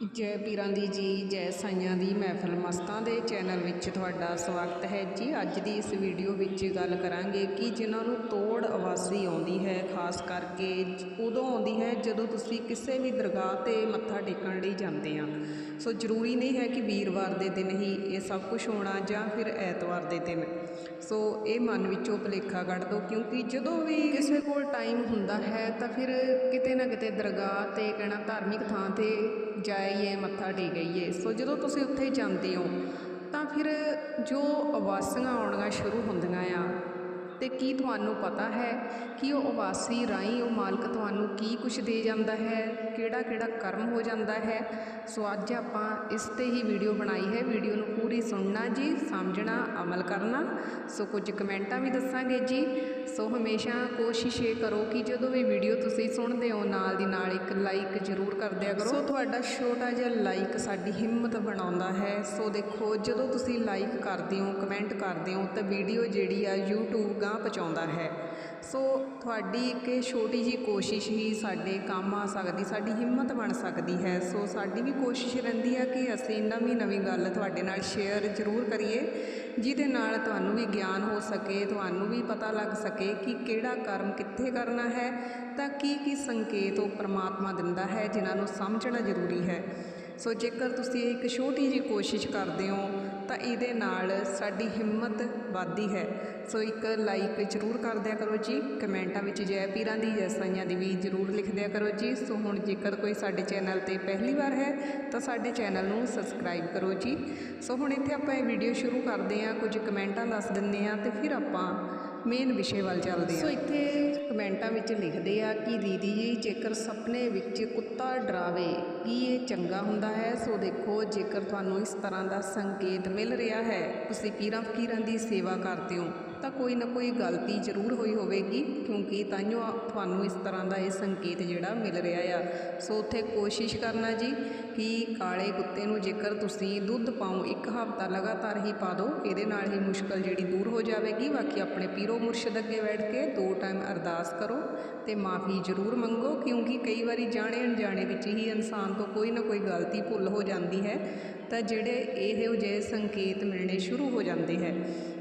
ਜੈ ਪੀਰਾਂ ਦੀ ਜੀ, ਜੈ ਸਾਈਆਂ ਦੀ ਮਹਿਫਲ ਮਸਤਾਂ ਦੇ ਚੈਨਲ ਵਿੱਚ ਤੁਹਾਡਾ ਸਵਾਗਤ ਹੈ ਜੀ। ਅੱਜ ਦੀ ਇਸ ਵੀਡੀਓ ਵਿੱਚ ਗੱਲ ਕਰਾਂਗੇ ਕਿ ਜਿਨ੍ਹਾਂ ਨੂੰ ਤੋੜ ਆਵਾਜ਼ੀ ਆਉਂਦੀ ਹੈ, ਖਾਸ ਕਰਕੇ ਉਦੋਂ ਆਉਂਦੀ ਹੈ ਜਦੋਂ ਤੁਸੀਂ ਕਿਸੇ ਵੀ ਦਰਗਾਹ ਤੇ ਮੱਥਾ ਟੇਕਣ ਲਈ ਜਾਂਦੇ ਆ। ਸੋ ਜ਼ਰੂਰੀ ਨਹੀਂ ਹੈ ਕਿ ਵੀਰਵਾਰ ਦੇ ਦਿਨ ਹੀ ਇਹ ਸਭ ਕੁਝ ਹੋਣਾ ਜਾਂ ਫਿਰ ਐਤਵਾਰ ਦੇ ਦਿਨ। ਸੋ ਇਹ ਮਨ ਵਿੱਚੋਂ ਭੁਲੇਖਾ ਕੱਢ ਦਿਓ ਕਿਉਂਕਿ ਜਦੋਂ ਵੀ ਕਿਸੇ ਕੋਲ ਟਾਈਮ ਹੁੰਦਾ ਹੈ ਤਾਂ ਫਿਰ ਕਿਤੇ ਨਾ ਕਿਤੇ ਦਰਗਾਹ ਤੇ ਕਹਿਣਾ ਧਾਰਮਿਕ ਥਾਂ ਤੇ ਜਾਈਏ, ਮੱਥਾ ਟੇਕਈਏ ਸੋ ਜਦੋਂ ਤੁਸੀਂ ਉੱਥੇ ਜਾਂਦੇ ਹੋ, ਤਾਂ ਫਿਰ ਜੋ ਉਬਾਸੀਆਂ ਆਉਣੀਆਂ ਸ਼ੁਰੂ ਹੁੰਦੀਆਂ ਆ ਤੇ ਕੀ ਤੁਹਾਨੂੰ ਪਤਾ ਹੈ ਕਿ ਉਹ ਉਬਾਸੀ ਰਾਹੀਂ ਉਹ ਮਾਲਕ ਤੁਹਾਨੂੰ ਕੀ ਕੁਛ ਦੇ ਜਾਂਦਾ ਹੈ, ਕਿਹੜਾ ਕਿਹੜਾ ਕਰਮ ਹੋ ਜਾਂਦਾ ਹੈ? ਸੋ ਅੱਜ ਆਪਾਂ ਇਸ ਤੇ ਹੀ ਵੀਡੀਓ ਬਣਾਈ ਹੈ। ਵੀਡੀਓ ਨੂੰ ਪੂਰੀ ਸੁਣਨਾ ਜੀ, ਸਮਝਣਾ, ਅਮਲ ਕਰਨਾ। ਸੋ ਕੁਝ ਕਮੈਂਟਾਂ ਵੀ ਦੱਸਾਂਗੇ ਜੀ। ਸੋ ਹਮੇਸ਼ਾ ਕੋਸ਼ਿਸ਼ ਇਹ ਕਰੋ ਕਿ ਜਦੋਂ ਵੀ ਵੀਡੀਓ ਤੁਸੀਂ ਸੁਣਦੇ ਹੋ, ਨਾਲ ਦੀ ਨਾਲ ਇੱਕ ਲਾਈਕ ਜ਼ਰੂਰ ਕਰ ਦਿਆ ਕਰੋ। ਸੋ ਤੁਹਾਡਾ ਛੋਟਾ ਜਿਹਾ ਲਾਈਕ ਸਾਡੀ ਹਿੰਮਤ ਬਣਾਉਂਦਾ ਹੈ। ਸੋ ਦੇਖੋ, ਜਦੋਂ ਤੁਸੀਂ ਲਾਈਕ ਕਰਦੇ ਹੋ, ਕਮੈਂਟ ਕਰਦੇ ਹੋ, ਤਾਂ ਵੀਡੀਓ ਜਿਹੜੀ ਆ YouTube ਗਾਂ ਪਹੁੰਚਾਉਂਦਾ ਹੈ। ਸੋ ਤੁਹਾਡੀ ਇੱਕ ਛੋਟੀ ਜੀ ਕੋਸ਼ਿਸ਼ ਹੀ ਸਾਡੇ ਕੰਮ ਆ ਸਕਦੀ, ਸਾਡੀ ਹਿੰਮਤ ਬਣ ਸਕਦੀ ਹੈ। ਸੋ ਸਾਡੀ ਵੀ ਕੋਸ਼ਿਸ਼ ਰਹਿੰਦੀ ਹੈ ਕਿ ਅਸੀਂ ਨਵੀਂ ਨਵੀਂ ਗੱਲ ਤੁਹਾਡੇ ਨਾਲ ਸ਼ੇਅਰ ਜ਼ਰੂਰ ਕਰੀਏ, ਜਿਹਦੇ ਨਾਲ ਤੁਹਾਨੂੰ ਵੀ ਗਿਆਨ ਹੋ ਸਕੇ, ਤੁਹਾਨੂੰ ਵੀ ਪਤਾ ਲੱਗ ਸਕੇ ਕਿ ਕਿਹੜਾ ਕਰਮ ਕਿੱਥੇ ਕਰਨਾ ਹੈ, ਤਾਂ ਕੀ ਕੀ ਸੰਕੇਤ ਉਹ ਪ੍ਰਮਾਤਮਾ ਦਿੰਦਾ ਹੈ, ਜਿਨ੍ਹਾਂ ਨੂੰ ਸਮਝਣਾ ਜ਼ਰੂਰੀ ਹੈ। ਸੋ ਜੇਕਰ ਤੁਸੀਂ ਇੱਕ ਛੋਟੀ ਜਿਹੀ ਕੋਸ਼ਿਸ਼ ਕਰਦੇ ਹੋ ਤਾਂ ਇਹਦੇ ਨਾਲ ਸਾਡੀ ਹਿੰਮਤ ਵੱਧਦੀ ਹੈ। ਸੋ ਇੱਕ ਲਾਈਕ ਜ਼ਰੂਰ ਕਰ ਦਿਆ ਕਰੋ ਜੀ। ਕਮੈਂਟਾਂ ਵਿੱਚ ਜੈ ਪੀਰਾਂ ਦੀ, ਜੈ ਸਾਈਆਂ ਦੀ ਵੀ ਜ਼ਰੂਰ ਲਿਖ ਦਿਆ ਕਰੋ ਜੀ। ਸੋ ਹੁਣ ਜੇਕਰ ਕੋਈ ਸਾਡੇ ਚੈਨਲ ਤੇ ਪਹਿਲੀ ਵਾਰ ਹੈ, ਤਾਂ ਸਾਡੇ ਚੈਨਲ ਨੂੰ ਸਬਸਕ੍ਰਾਈਬ ਕਰੋ ਜੀ। ਸੋ ਹੁਣ ਇੱਥੇ ਆਪਾਂ ਇਹ ਵੀਡੀਓ ਸ਼ੁਰੂ ਕਰਦੇ ਹਾਂ, ਕੁਝ ਕਮੈਂਟਾਂ ਦੱਸ ਦਿੰਦੇ ਹਾਂ ਤੇ ਫਿਰ ਆਪਾਂ ਮੇਨ ਵਿਸ਼ੇ ਵੱਲ ਚੱਲਦੇ ਹਾਂ ਸੋ ਇੱਥੇ ਕਮੈਂਟਾਂ ਵਿੱਚ ਲਿਖਦੇ ਆ ਕਿ ਦੀਦੀ ਜੀ, ਜੇਕਰ ਸੁਪਨੇ ਵਿੱਚ ਕੁੱਤਾ ਡਰਾਵੇ, ਕੀ ਇਹ ਚੰਗਾ ਹੁੰਦਾ ਹੈ? ਸੋ ਦੇਖੋ, ਜੇਕਰ ਤੁਹਾਨੂੰ ਇਸ ਤਰ੍ਹਾਂ ਦਾ ਸੰਕੇਤ ਮਿਲ ਰਿਹਾ ਹੈ, ਤੁਸੀਂ ਪੀਰਾਂ ਫਕੀਰਾਂ ਦੀ ਸੇਵਾ ਕਰਦੇ ਹੋ, ਤਾਂ ਕੋਈ ਨਾ ਕੋਈ ਗਲਤੀ ਜ਼ਰੂਰ ਹੋਈ ਹੋਵੇਗੀ, ਕਿਉਂਕਿ ਤਾਈਓ ਤੁਹਾਨੂੰ ਇਸ ਤਰ੍ਹਾਂ ਦਾ ਇਹ ਸੰਕੇਤ ਜਿਹੜਾ ਮਿਲ ਰਿਹਾ ਆ। ਸੋ ਉੱਥੇ ਕੋਸ਼ਿਸ਼ ਕਰਨਾ ਜੀ ਕਿ ਕਾਲੇ ਕੁੱਤੇ ਨੂੰ ਜੇਕਰ ਤੁਸੀਂ ਦੁੱਧ ਪਾਓ, ਇੱਕ ਹਫ਼ਤਾ ਲਗਾਤਾਰ ਹੀ ਪਾ ਦਿਓ, ਇਹਦੇ ਨਾਲ ਹੀ ਮੁਸ਼ਕਲ ਜਿਹੜੀ ਦੂਰ ਹੋ ਜਾਵੇਗੀ। ਬਾਕੀ ਆਪਣੇ ਪੀਰੋ ਮੁਰਸ਼ਿਦ ਅੱਗੇ ਬੈਠ ਕੇ ਦੋ ਟਾਈਮ ਅਰਦਾਸ ਕਰੋ ਤੇ ਮਾਫੀ ਜ਼ਰੂਰ ਮੰਗੋ, ਕਿਉਂਕਿ ਕਈ ਵਾਰੀ ਜਾਣੇ ਅਣਜਾਣੇ ਵਿੱਚ ਹੀ ਇਨਸਾਨ ਤੋਂ ਕੋਈ ਨਾ ਕੋਈ ਗਲਤੀ ਭੁੱਲ ਹੋ ਜਾਂਦੀ ਹੈ। ਤਾਂ ਜਿਹੜੇ ਇਹੋ ਜਿਹੇ ਸੰਕੇਤ ਮਿਲਣੇ ਸ਼ੁਰੂ ਹੋ ਜਾਂਦੇ ਹੈ।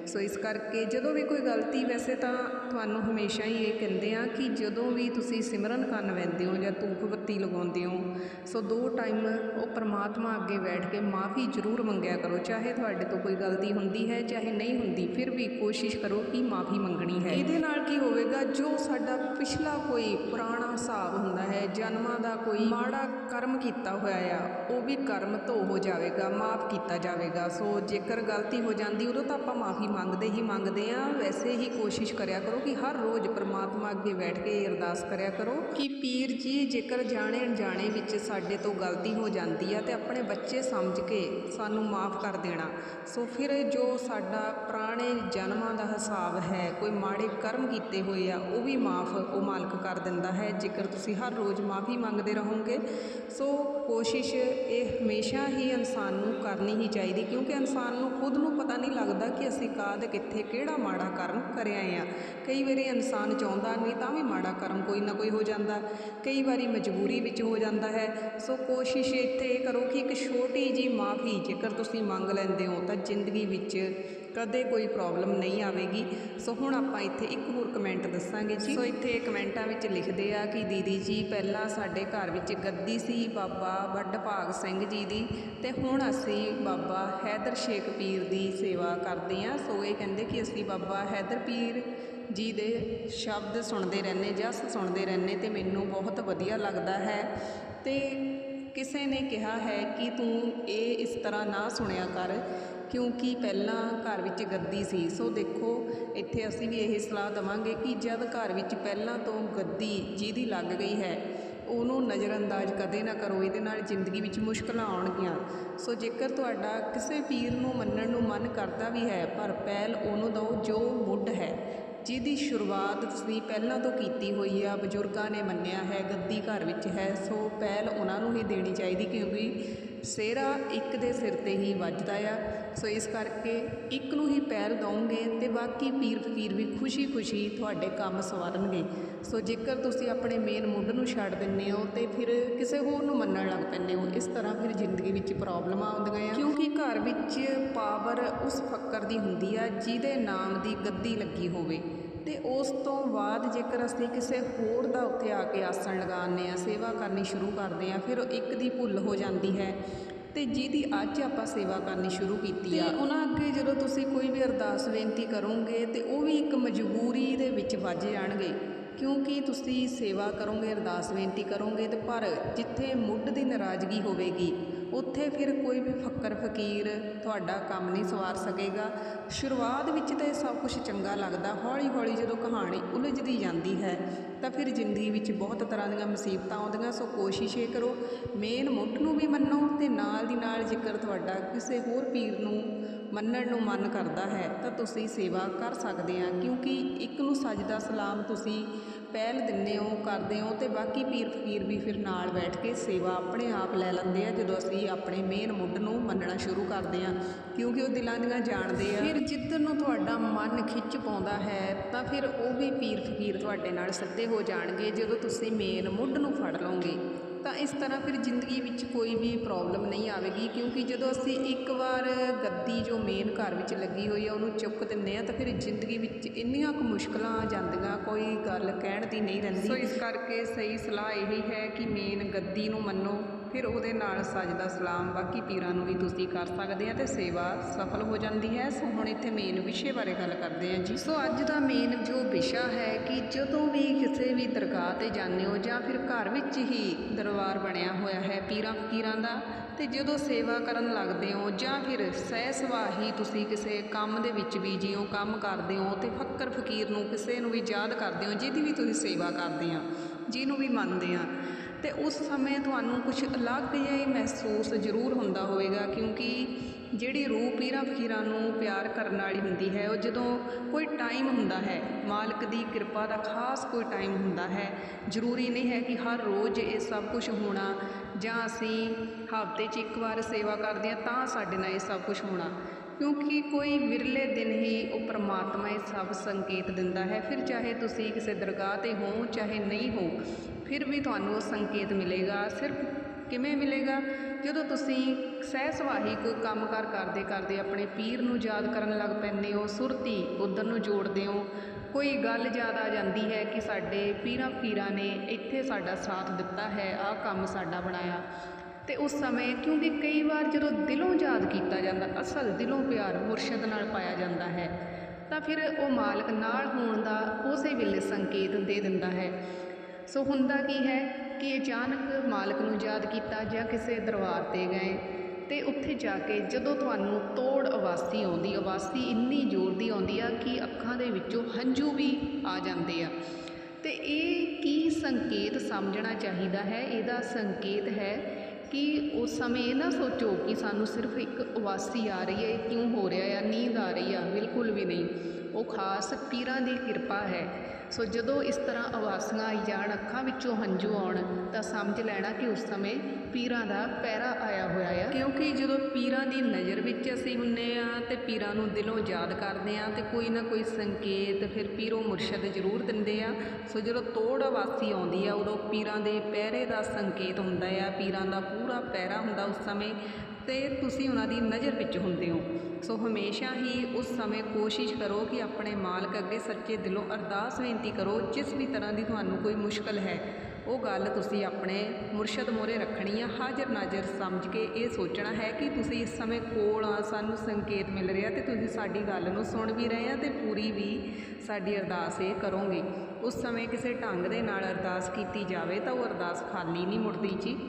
ਸੋ ਇਸ ਕਰਕੇ ਜਦੋਂ ਵੀ ਕੋਈ ਗਲਤੀ ਵੈਸੇ ਤਾਂ ਤੁਹਾਨੂੰ ਹਮੇਸ਼ਾ ਹੀ ਇਹ ਕਹਿੰਦੇ ਆ ਕਿ ਜਦੋਂ ਵੀ ਤੁਸੀਂ ਸਿਮਰਨ ਕਰਨ ਵੈਂਦੇ ਹੋ ਜਾਂ ਧੂਪ ਬੱਤੀ ਲਗਾਉਂਦੇ ਹੋ, ਸੋ ਦੋ ਟਾਈਮ ਉਹ ਪਰਮਾਤਮਾ ਅੱਗੇ ਬੈਠ ਕੇ ਮਾਫੀ ਜ਼ਰੂਰ ਮੰਗਿਆ ਕਰੋ। ਚਾਹੇ ਤੁਹਾਡੇ ਤੋਂ ਕੋਈ ਗਲਤੀ ਹੁੰਦੀ ਹੈ, ਚਾਹੇ ਨਹੀਂ ਹੁੰਦੀ, ਫਿਰ ਵੀ ਕੋਸ਼ਿਸ਼ ਕਰੋ ਕਿ ਮਾਫੀ ਮੰਗਣੀ ਹੈ। ਇਹਦੇ ਨਾਲ ਕੀ ਹੋਵੇਗਾ, ਜੋ ਸਾਡਾ ਪਿਛਲਾ ਕੋਈ ਪੁਰਾਣਾ ਹਿਸਾਬ ਹੁੰਦਾ ਹੈ, ਜਨਮਾਂ ਦਾ ਕੋਈ ਮਾੜਾ ਕਰਮ ਕੀਤਾ ਹੋਇਆ ਆ, ਉਹ ਵੀ ਕਰਮ ਧੋ ਹੋ ਜਾਵੇਗਾ। ਮਾਫ ਕੀਤਾ ਜਾਵੇਗਾ। ਸੋ ਜੇਕਰ ਗਲਤੀ ਹੋ ਜਾਂਦੀ ਉਦੋਂ ਤਾਂ ਆਪਾਂ ਮਾਫੀ ਮੰਗਦੇ ਹੀ ਮੰਗਦੇ ਆ ਵੈਸੇ ਹੀ ਕੋਸ਼ਿਸ਼ ਕਰਿਆ ਕਰੋ ਕਿ ਹਰ ਰੋਜ਼ ਪਰਮਾਤਮਾ ਅੱਗੇ ਬੈਠ ਕੇ ਅਰਦਾਸ ਕਰਿਆ ਕਰੋ ਕਿ ਪੀਰ ਜੀ, ਜੇਕਰ ਜਾਣੇ ਅਣਜਾਣੇ ਵਿੱਚ ਸਾਡੇ ਤੋਂ ਗਲਤੀ ਹੋ ਜਾਂਦੀ ਆ ਤੇ ਆਪਣੇ ਬੱਚੇ ਸਮਝ ਕੇ ਸਾਨੂੰ ਮਾਫ ਕਰ ਦੇਣਾ। ਸੋ ਫਿਰ ਜੋ ਸਾਡਾ ਪੁਰਾਣੇ ਜਨਮਾਂ ਦਾ ਹਿਸਾਬ ਹੈ, ਕੋਈ ਮਾੜੇ ਕਰਮ ਕੀਤੇ ਹੋਏ ਆ, ਉਹ ਵੀ ਮਾਫ, ਉਹ ਮਾਲਕ ਕਰ ਦਿੰਦਾ ਹੈ। ਜੇਕਰ ਤੁਸੀਂ ਹਰ ਰੋਜ਼ ਮਾਫੀ ਮੰਗਦੇ ਰਹੋਗੇ, ਸੋ ਕੋਸ਼ਿਸ਼ ਇਹ ਹਮੇਸ਼ਾ ਹੀ ਇਨਸਾਨ ਨੂੰ ਕਰਨੀ ਹੀ ਚਾਹੀਦੀ, ਕਿਉਂਕਿ ਇਨਸਾਨ ਨੂੰ ਖੁਦ ਨੂੰ ਪਤਾ ਨਹੀਂ ਲੱਗਦਾ ਕਿ ਅਸੀਂ ਕਾਦ ਕਿੱਥੇ ਕਿਹੜਾ ਮਾੜਾ ਕਰਮ ਕਰਿਆ ਆ ਕਈ ਵਾਰੀ ਇਨਸਾਨ ਚਾਹੁੰਦਾ ਨਹੀਂ ਤਾਂ ਵੀ ਮਾੜਾ ਕਰਮ ਕੋਈ ਨਾ ਕੋਈ ਹੋ ਜਾਂਦਾ। ਕਈ ਵਾਰੀ ਮਜਬੂਰੀ ਵਿੱਚ ਹੋ ਜਾਂਦਾ ਹੈ। ਸੋ ਕੋਸ਼ਿਸ਼ ਇੱਥੇ ਇਹ ਕਰੋ ਕਿ ਇੱਕ ਛੋਟੀ ਜੀ ਮਾਫੀ ਜੇਕਰ ਤੁਸੀਂ ਮੰਗ ਲੈਂਦੇ ਹੋ ਤਾਂ ਜ਼ਿੰਦਗੀ ਵਿੱਚ ਕਦੇ ਕੋਈ ਪ੍ਰੋਬਲਮ ਨਹੀਂ ਆਵੇਗੀ। ਸੋ ਹੁਣ ਆਪਾਂ ਇੱਥੇ ਇੱਕ ਹੋਰ ਕਮੈਂਟ ਦੱਸਾਂਗੇ ਜੀ। ਸੋ ਇੱਥੇ ਕਮੈਂਟਾਂ ਵਿੱਚ ਲਿਖਦੇ ਆ ਕਿ ਦੀਦੀ ਜੀ, ਪਹਿਲਾਂ ਸਾਡੇ ਘਰ ਵਿੱਚ ਗੱਦੀ ਸੀ ਬਾਬਾ ਵੱਡ ਭਾਗ ਸਿੰਘ ਜੀ ਦੀ ਤੇ ਹੁਣ ਅਸੀਂ ਬਾਬਾ ਹੈਦਰ ਸ਼ੇਖ ਪੀਰ ਦੀ ਸੇਵਾ ਕਰਦੇ ਆ ਸੋ ਇਹ ਕਹਿੰਦੇ ਕਿ ਅਸੀਂ ਬਾਬਾ ਹੈਦਰ ਪੀਰ ਜੀ ਦੇ ਸ਼ਬਦ ਸੁਣਦੇ ਰਹਿੰਦੇ, ਜਸ ਸੁਣਦੇ ਰਹਿੰਦੇ ਤੇ ਮੈਨੂੰ ਬਹੁਤ ਵਧੀਆ ਲੱਗਦਾ ਹੈ। ਤੇ ਕਿਸੇ ਨੇ ਕਿਹਾ ਹੈ ਕਿ ਤੂੰ ਇਹ ਇਸ ਤਰ੍ਹਾਂ ਨਾ ਸੁਣਿਆ ਕਰ। ਕਿਉਂਕਿ ਪਹਿਲਾਂ ਘਰ ਵਿੱਚ ਗੱਦੀ ਸੀ। ਸੋ ਦੇਖੋ, ਇੱਥੇ ਅਸੀਂ ਵੀ ਇਹ ਸਲਾਹ ਦੇਵਾਂਗੇ ਕਿ ਜਦ ਘਰ ਵਿੱਚ ਪਹਿਲਾਂ ਤੋਂ ਗੱਦੀ ਜਿਹਦੀ ਲੱਗ ਗਈ ਹੈ, ਉਹਨੂੰ ਨਜ਼ਰਅੰਦਾਜ਼ ਕਦੇ ਨਾ ਕਰੋ। ਇਹਦੇ ਨਾਲ ਜ਼ਿੰਦਗੀ ਵਿੱਚ ਮੁਸ਼ਕਲਾਂ ਆਉਣਗੀਆਂ। ਸੋ ਜੇਕਰ ਤੁਹਾਡਾ ਕਿਸੇ ਪੀਰ ਨੂੰ ਮੰਨਣ ਨੂੰ ਮਨ ਕਰਦਾ ਵੀ ਹੈ, ਪਰ ਪਹਿਲ ਉਹਨੂੰ ਦਿਓ ਜੋ ਮੁੱਢ ਹੈ। ਜਿਹਦੀ ਸ਼ੁਰੂਆਤ ਤੁਸੀਂ ਪਹਿਲਾਂ ਤੋਂ ਕੀਤੀ ਹੋਈ ਆ, ਬਜ਼ੁਰਗਾਂ ਨੇ ਮੰਨਿਆ ਹੈ, ਗੱਦੀ ਘਰ ਵਿੱਚ ਹੈ, ਸੋ ਪਹਿਲ ਉਹਨਾਂ ਨੂੰ ਹੀ ਦੇਣੀ ਚਾਹੀਦੀ ਕਿਉਂਕਿ ਸਿਹਰਾ ਇੱਕ ਦੇ ਸਿਰ ਤੇ ਹੀ ਵੱਜਦਾ ਆ। ਸੋ ਇਸ ਕਰਕੇ ਇੱਕ ਨੂੰ ਹੀ ਪਹਿਲ ਦਵੋਗੇ ਅਤੇ ਬਾਕੀ ਪੀਰ ਫਕੀਰ ਵੀ ਖੁਸ਼ੀ-ਖੁਸ਼ੀ ਤੁਹਾਡੇ ਕੰਮ ਸਵਾਰਨਗੇ। ਸੋ ਜੇਕਰ ਤੁਸੀਂ ਆਪਣੇ ਮੇਨ ਮੁੱਢ ਨੂੰ ਛੱਡ ਦਿੰਦੇ ਹੋ ਤੇ ਫਿਰ ਕਿਸੇ ਹੋਰ ਨੂੰ ਮੰਨਣ ਲੱਗ ਪੈਂਦੇ ਹੋ, ਇਸ ਤਰ੍ਹਾਂ ਫਿਰ ਜ਼ਿੰਦਗੀ ਵਿੱਚ ਪ੍ਰੋਬਲਮਾਂ ਆਉਂਦੀਆਂ ਆ। ਕਿਉਂਕਿ ਘਰ ਵਿੱਚ ਪਾਵਰ ਉਸ ਫੱਕਰ ਦੀ ਹੁੰਦੀ ਆ ਜਿਹਦੇ ਨਾਮ ਦੀ ਗੱਦੀ ਲੱਗੀ ਹੋਵੇ। ਤੇ ਉਸ ਤੋਂ ਬਾਅਦ ਜੇਕਰ ਅਸੀਂ ਕਿਸੇ ਹੋਰ ਦਾ ਉੱਥੇ ਆ ਕੇ ਆਸਣ ਲਗਾਉਂਦੇ ਆ, ਸੇਵਾ ਕਰਨੀ ਸ਼ੁਰੂ ਕਰਦੇ ਆ, ਫਿਰ ਇੱਕ ਦੀ ਭੁੱਲ ਹੋ ਜਾਂਦੀ ਹੈ। ਤੇ ਜਿਹਦੀ ਅੱਜ ਆਪਾਂ ਸੇਵਾ ਕਰਨੀ ਸ਼ੁਰੂ ਕੀਤੀ ਆ। ਉਹਨਾਂ ਅੱਗੇ ਜਦੋਂ ਤੁਸੀਂ ਕੋਈ ਵੀ ਅਰਦਾਸ ਬੇਨਤੀ ਕਰੋਗੇ ਤੇ ਉਹ ਵੀ ਇੱਕ ਮਜਬੂਰੀ ਦੇ ਵਿੱਚ ਵੱਜ ਜਾਣਗੇ। ਕਿਉਂਕਿ ਤੁਸੀਂ ਸੇਵਾ ਕਰੋਗੇ, ਅਰਦਾਸ ਬੇਨਤੀ ਕਰੋਗੇ ਤੇ ਪਰ ਜਿੱਥੇ ਮੁੱਢ ਦੀ ਨਾਰਾਜ਼ਗੀ ਹੋਵੇਗੀ, ਉੱਥੇ ਫਿਰ ਕੋਈ ਵੀ ਫੱਕਰ ਫਕੀਰ ਤੁਹਾਡਾ ਕੰਮ ਨਹੀਂ ਸਵਾਰ ਸਕੇਗਾ। ਸ਼ੁਰੂਆਤ ਵਿੱਚ ਤਾਂ ਇਹ ਸਭ ਕੁਝ ਚੰਗਾ ਲੱਗਦਾ ਹੌਲੀ ਹੌਲੀ ਜਦੋਂ ਕਹਾਣੀ ਉਲਝਦੀ ਜਾਂਦੀ ਹੈ, ਤਾਂ ਫਿਰ ਜ਼ਿੰਦਗੀ ਵਿੱਚ ਬਹੁਤ ਤਰ੍ਹਾਂ ਦੀਆਂ ਮੁਸੀਬਤਾਂ ਆਉਂਦੀਆਂ, ਸੋ ਕੋਸ਼ਿਸ਼ ਇਹ ਕਰੋ, ਮੇਨ ਮੁੱਢ ਨੂੰ ਵੀ ਮੰਨੋ ਤੇ ਨਾਲ ਦੀ ਨਾਲ ਜੇਕਰ ਤੁਹਾਡਾ ਕਿਸੇ ਹੋਰ ਪੀਰ ਨੂੰ ਮੰਨਣ ਨੂੰ ਮਨ ਕਰਦਾ ਹੈ, ਤਾਂ ਤੁਸੀਂ ਸੇਵਾ ਕਰ ਸਕਦੇ ਆ। ਕਿਉਂਕਿ ਇੱਕ ਨੂੰ ਸਜਦਾ ਸਲਾਮ ਤੁਸੀਂ ਪਹਿਲ ਦਿੰਦੇ ਹੋ, ਕਰਦੇ ਹੋ, ਤੇ ਬਾਕੀ ਪੀਰ ਫਕੀਰ ਵੀ ਫਿਰ ਨਾਲ ਬੈਠ ਕੇ ਸੇਵਾ ਆਪਣੇ ਆਪ ਲੈ ਲੈਂਦੇ ਆ, ਜਦੋਂ ਅਸੀਂ ਆਪਣੇ ਮੇਨ ਮੁੱਢ ਨੂੰ ਮੰਨਣਾ ਸ਼ੁਰੂ ਕਰਦੇ ਆ। ਕਿਉਂਕਿ ਉਹ ਦਿਲਾਂ ਦੀਆਂ ਜਾਣਦੇ ਆ। ਫਿਰ ਜਿੱਧਰ ਨੂੰ ਤੁਹਾਡਾ ਮਨ ਖਿੱਚ ਪਾਉਂਦਾ ਹੈ, ਤਾਂ ਫਿਰ ਉਹ ਵੀ ਪੀਰ ਫਕੀਰ ਤੁਹਾਡੇ ਨਾਲ ਸੱਦੇ ਹੋ ਜਾਣਗੇ, ਜਦੋਂ ਤੁਸੀਂ ਮੇਨ ਮੁੱਢ ਨੂੰ ਫੜ ਲਓਗੇ। ਤਾਂ ਇਸ ਤਰ੍ਹਾਂ ਫਿਰ ਜ਼ਿੰਦਗੀ ਵਿੱਚ ਕੋਈ ਵੀ ਪ੍ਰੋਬਲਮ ਨਹੀਂ ਆਵੇਗੀ ਕਿਉਂਕਿ ਜਦੋਂ ਅਸੀਂ ਇੱਕ ਵਾਰ ਗੱਦੀ ਜੋ ਮੇਨ ਘਰ ਵਿੱਚ ਲੱਗੀ ਹੋਈ ਹੈ ਉਹਨੂੰ ਚੁੱਕ ਦਿੰਦੇ ਆ ਤਾਂ ਫਿਰ ਜ਼ਿੰਦਗੀ ਵਿੱਚ ਇੰਨੀਆਂ ਕੁ ਮੁਸ਼ਕਲਾਂ ਆ ਜਾਂਦੀਆਂ ਕੋਈ ਗੱਲ ਕਹਿਣ ਦੀ ਨਹੀਂ ਰਹਿੰਦੀ। ਸੋ ਇਸ ਕਰਕੇ ਸਹੀ ਸਲਾਹ ਇਹੀ ਹੈ ਕਿ ਮੇਨ ਗੱਦੀ ਨੂੰ ਮੰਨੋ ਫਿਰ ਉਹਦੇ ਨਾਲ ਸਜਦਾ ਸਲਾਮ ਬਾਕੀ ਪੀਰਾਂ ਨੂੰ ਵੀ ਤੁਸੀਂ ਕਰ ਸਕਦੇ ਆ ਤੇ ਸੇਵਾ ਸਫਲ ਹੋ ਜਾਂਦੀ ਹੈ। ਸੋ ਹੁਣ ਇੱਥੇ ਮੇਨ ਵਿਸ਼ੇ ਬਾਰੇ ਗੱਲ ਕਰਦੇ ਹਾਂ ਜੀ। ਸੋ ਅੱਜ ਦਾ ਮੇਨ ਜੋ ਵਿਸ਼ਾ ਹੈ ਕਿ ਜਦੋਂ ਵੀ ਕਿਸੇ ਵੀ ਦਰਗਾਹ ਤੇ ਜਾਂਦੇ ਹੋ ਜਾਂ ਫਿਰ ਘਰ ਵਿੱਚ ਹੀ ਦਰਬਾਰ ਬਣਿਆ ਹੋਇਆ ਹੈ ਪੀਰਾਂ ਫਕੀਰਾਂ ਦਾ, ਤੇ ਜਦੋਂ ਸੇਵਾ ਕਰਨ ਲੱਗਦੇ ਹੋ ਜਾਂ ਫਿਰ ਸਹਿ ਸੁਭਾਅ ਹੀ ਤੁਸੀਂ ਕਿਸੇ ਕੰਮ ਦੇ ਵਿੱਚ ਵੀ ਜਿਉਂ ਕੰਮ ਕਰਦੇ ਹੋ ਤੇ ਫੱਕਰ ਫਕੀਰ ਨੂੰ ਕਿਸੇ ਨੂੰ ਵੀ ਯਾਦ ਕਰਦੇ ਹੋ, ਜਿਹਦੀ ਵੀ ਤੁਸੀਂ ਸੇਵਾ ਕਰਦੇ ਆ, ਜਿਹਨੂੰ ਵੀ ਮੰਨਦੇ ਆ ਅਤੇ ਉਸ ਸਮੇਂ ਤੁਹਾਨੂੰ ਕੁਛ ਅਲੱਗ ਜਿਹਾ ਹੀ ਮਹਿਸੂਸ ਜ਼ਰੂਰ ਹੁੰਦਾ ਹੋਵੇਗਾ, ਕਿਉਂਕਿ ਜਿਹੜੀ ਰੂਹ ਪੀਰਾਂ ਫਕੀਰਾਂ ਨੂੰ ਪਿਆਰ ਕਰਨ ਵਾਲੀ ਹੁੰਦੀ ਹੈ, ਉਹ ਜਦੋਂ ਕੋਈ ਟਾਈਮ ਹੁੰਦਾ ਹੈ, ਮਾਲਕ ਦੀ ਕਿਰਪਾ ਦਾ ਖਾਸ ਕੋਈ ਟਾਈਮ ਹੁੰਦਾ ਹੈ, ਜ਼ਰੂਰੀ ਨਹੀਂ ਹੈ ਕਿ ਹਰ ਰੋਜ਼ ਇਹ ਸਭ ਕੁਝ ਹੋਣਾ, ਜਾਂ ਅਸੀਂ ਹਫ਼ਤੇ 'ਚ ਇੱਕ ਵਾਰ ਸੇਵਾ ਕਰਦੇ ਹਾਂ, ਤਾਂ ਸਾਡੇ ਨਾਲ ਇਹ ਸਭ ਕੁਝ ਹੋਣਾ। ਕਿਉਂਕਿ ਕੋਈ ਵਿਰਲੇ ਦਿਨ ਹੀ ਉਹ ਪ੍ਰਮਾਤਮਾ ਇਹ ਸਭ ਸੰਕੇਤ ਦਿੰਦਾ ਹੈ, ਫਿਰ ਚਾਹੇ ਤੁਸੀਂ ਕਿਸੇ ਦਰਗਾਹ ਤੇ ਹੋ, ਚਾਹੇ ਨਹੀਂ ਹੋ ਫਿਰ ਵੀ ਤੁਹਾਨੂੰ ਉਹ ਸੰਕੇਤ ਮਿਲੇਗਾ, ਸਿਰਫ ਕਿਵੇਂ ਮਿਲੇਗਾ? ਜਦੋਂ ਤੁਸੀਂ ਸਹਿ ਸੁਭਾਹੀ ਕੋਈ ਕੰਮਕਾਰ ਕਰਦੇ ਕਰਦੇ ਆਪਣੇ ਪੀਰ ਨੂੰ ਯਾਦ ਕਰਨ ਲੱਗ ਪੈਂਦੇ ਹੋ, ਸੁਰਤੀ ਉਧਰ ਨੂੰ ਜੋੜਦੇ ਹੋ, ਕੋਈ ਗੱਲ ਯਾਦ ਆ ਜਾਂਦੀ ਹੈ ਕਿ ਸਾਡੇ ਪੀਰਾਂ ਪੀਰਾਂ ਨੇ ਇੱਥੇ ਸਾਡਾ ਸਾਥ ਦਿੱਤਾ ਹੈ, ਆਹ ਕੰਮ ਸਾਡਾ ਬਣਾਇਆ। ਤੇ ਉਸ ਸਮੇਂ ਕਿਉਂਕਿ ਕਈ ਵਾਰ ਜਦੋਂ ਦਿਲੋਂ ਯਾਦ ਕੀਤਾ ਜਾਂਦਾ, ਅਸਲ ਦਿਲੋਂ ਪਿਆਰ ਮੁਰਸ਼ਦ ਨਾਲ ਪਾਇਆ ਜਾਂਦਾ ਹੈ, ਤਾਂ ਫਿਰ ਉਹ ਮਾਲਕ ਨਾਲ ਹੋਣ ਦਾ ਉਸੇ ਵੇਲੇ ਸੰਕੇਤ ਦੇ ਦਿੰਦਾ ਹੈ। ਸੋ ਹੁੰਦਾ ਕੀ ਹੈ ਕਿ ਅਚਾਨਕ ਮਾਲਕ ਨੂੰ ਯਾਦ ਕੀਤਾ ਜਾਂ ਕਿਸੇ ਦਰਬਾਰ ਤੇ ਗਏ ਤੇ ਉੱਥੇ ਜਾ ਕੇ ਜਦੋਂ ਤੁਹਾਨੂੰ ਤੋੜ ਅਵਾਸੀ ਆਉਂਦੀ ਅਵਾਸੀ ਇੰਨੀ ਜ਼ੋਰ ਦੀ ਆਉਂਦੀ ਆ ਕਿ ਅੱਖਾਂ ਦੇ ਵਿੱਚੋਂ ਹੰਝੂ ਵੀ ਆ ਜਾਂਦੇ ਆ। ਤੇ ਇਹ ਕੀ ਸੰਕੇਤ ਸਮਝਣਾ ਚਾਹੀਦਾ ਹੈ? ਇਹਦਾ ਸੰਕੇਤ ਹੈ ਕਿ ਉਸ ਸਮੇਂ ਇਹ ਨਾ ਸੋਚੋ ਕਿ ਸਾਨੂੰ ਸਿਰਫ ਇੱਕ ਉਵਾਸੀ ਆ ਰਹੀ ਹੈ ਕਿਉਂ ਹੋ ਰਿਹਾ ਆ, ਨੀਂਦ ਆ ਰਹੀ ਆ, ਬਿਲਕੁਲ ਵੀ ਨਹੀਂ। ਉਹ ਖਾਸ ਪੀਰਾਂ ਦੀ ਕਿਰਪਾ ਹੈ। ਸੋ ਜਦੋਂ ਇਸ ਤਰ੍ਹਾਂ ਆਵਾਸੀਆਂ ਆਈ ਜਾਣ ਅੱਖਾਂ ਵਿੱਚੋਂ ਹੰਝੂ ਆਉਣ, ਤਾਂ ਸਮਝ ਲੈਣਾ ਕਿ ਉਸ ਸਮੇਂ ਪੀਰਾਂ ਦਾ ਪਹਿਰਾ ਆਇਆ ਹੋਇਆ ਆ। ਕਿਉਂਕਿ ਜਦੋਂ ਪੀਰਾਂ ਦੀ ਨਜ਼ਰ ਵਿੱਚ ਅਸੀਂ ਹੁੰਨੇ ਆ, ਤੇ ਪੀਰਾਂ ਨੂੰ ਦਿਲੋਂ ਯਾਦ ਕਰਦੇ ਆ, ਤੇ ਕੋਈ ਨਾ ਕੋਈ ਸੰਕੇਤ ਫਿਰ ਪੀਰੋ ਮੁਰਸ਼ਦ ਜ਼ਰੂਰ ਦਿੰਦੇ ਆ। ਸੋ ਜਦੋਂ ਤੋੜ ਆਵਾਸੀ ਆਉਂਦੀ ਆ, ਉਦੋਂ ਪੀਰਾਂ ਦੇ ਪਹਿਰੇ ਦਾ ਸੰਕੇਤ ਹੁੰਦਾ ਆ, ਪੀਰਾਂ ਦਾ ਪੂਰਾ ਪਹਿਰਾ ਹੁੰਦਾ ਉਸ ਸਮੇਂ। ਤੇ ਤੁਸੀਂ ਉਹਨਾਂ ਦੀ ਨਜ਼ਰ ਵਿੱਚ ਹੁੰਦੇ ਹੋ। ਸੋ ਹਮੇਸ਼ਾ ਹੀ ਉਸ ਸਮੇਂ ਕੋਸ਼ਿਸ਼ ਕਰੋ ਕਿ ਆਪਣੇ ਮਾਲਕ ਅੱਗੇ ਸੱਚੇ ਦਿਲੋਂ ਅਰਦਾਸ ਬੇਨਤੀ ਕਰੋ, ਜਿਸ ਵੀ ਤਰ੍ਹਾਂ ਦੀ ਤੁਹਾਨੂੰ ਕੋਈ ਮੁਸ਼ਕਲ ਹੈ। ਉਹ ਗੱਲ ਤੁਸੀਂ ਆਪਣੇ ਮੁਰਸ਼ਦ ਮੋਰੇ ਰੱਖਣੀ ਆ। ਹਾਜ਼ਰ ਨਾਜ਼ਰ ਸਮਝ ਕੇ ਇਹ ਸੋਚਣਾ ਹੈ ਕਿ ਤੁਸੀਂ ਇਸ ਸਮੇਂ ਕੋਲ ਆ, ਸਾਨੂੰ ਸੰਕੇਤ ਮਿਲ ਰਿਹਾ ਤੇ ਤੁਸੀਂ ਸਾਡੀ ਗੱਲ ਨੂੰ ਸੁਣ ਵੀ ਰਹੇ ਆ ਤੇ ਪੂਰੀ ਵੀ ਸਾਡੀ ਅਰਦਾਸ ਇਹ ਕਰੋਗੇ। ਉਸ ਸਮੇਂ ਕਿਸੇ ਢੰਗ ਦੇ ਨਾਲ ਅਰਦਾਸ ਕੀਤੀ ਜਾਵੇ ਤਾਂ ਉਹ ਅਰਦਾਸ ਖਾਲੀ ਨਹੀਂ ਮੁੜਦੀ ਜੀ।